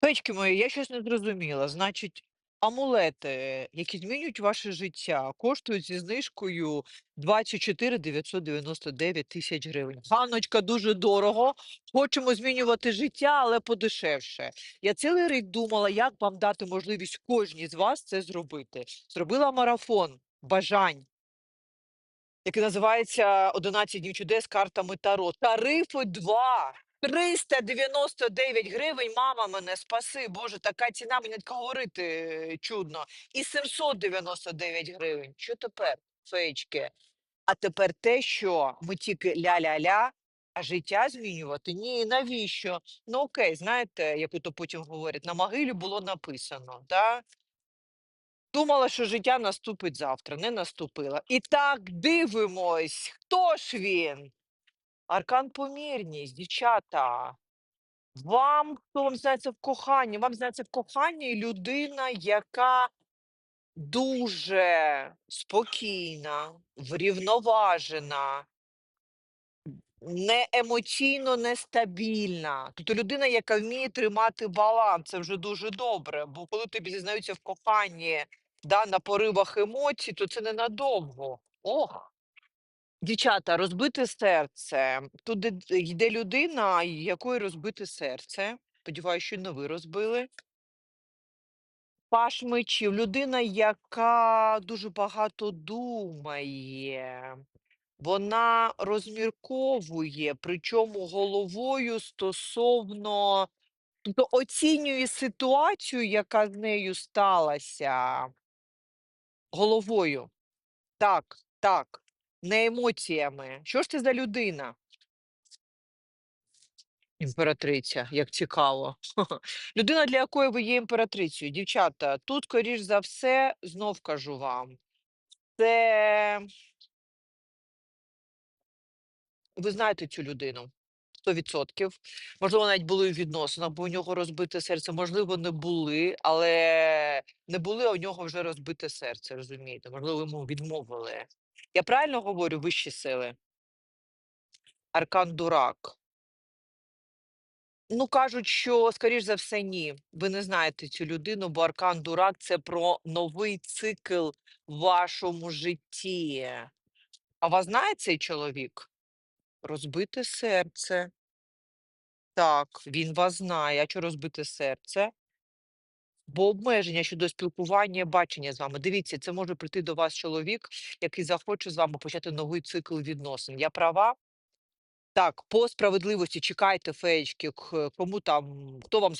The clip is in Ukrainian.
Печки мої, я щось не зрозуміла. Значить, амулети, які змінюють ваше життя, коштують зі знижкою 24 999 тисяч гривень. Ганночка, дуже дорого. Хочемо змінювати життя, але подешевше. Я цілий рік думала, як вам дати можливість кожній з вас це зробити. Зробила марафон бажань, який називається «11 днів чудес картами Таро. Тарифи 2. 399 гривень, мама мене, спаси, Боже, така ціна, мені так говорити е, чудно. І 799 гривень. Що тепер, феєчки? А тепер те, що ми тільки ля-ля-ля, а життя змінювати? Ні, навіщо? Ну окей, знаєте, як то потім говорять, на могилі було написано, да? Думала, що життя наступить завтра, не наступило. І так дивимось, хто ж він? Аркан помірність, дівчата. Вам, хто вам знається в коханні? Вам знається в коханні людина, яка дуже спокійна, врівноважена, не емоційно нестабільна. Тобто людина, яка вміє тримати баланс, це вже дуже добре. Бо коли тобі зізнаються в коханні да, на поривах емоцій, то це ненадовго. Ох. Дівчата, розбите серце. Тут де- йде людина, якої розбите серце. Сподіваюся, що не ви розбили. Паш мечів, людина, яка дуже багато думає. Вона розмірковує, причому головою стосовно, тобто оцінює ситуацію, яка з нею сталася. Головою. Так, так, не емоціями. Що ж це за людина? Імператриця, як цікаво. Людина, для якої ви є імператрицею. Дівчата, тут, скоріш за все, знов кажу вам, це ви знаєте цю людину. 100%. Можливо, навіть були в відносинах, бо у нього розбите серце. Можливо, не були, але не були, а у нього вже розбите серце, розумієте? Можливо, йому відмовили. Я правильно говорю вищі сили? Аркан Дурак. Ну, кажуть, що, скоріш за все, ні. Ви не знаєте цю людину, бо Аркан Дурак це про новий цикл в вашому житті. А вас знає цей чоловік? Розбите серце. Так, він вас знає. Чого розбите серце? Бо обмеження щодо спілкування, бачення з вами. Дивіться, це може прийти до вас чоловік, який захоче з вами почати новий цикл відносин. Я права? Так, по справедливості чекайте, феєчки, кому там, хто вам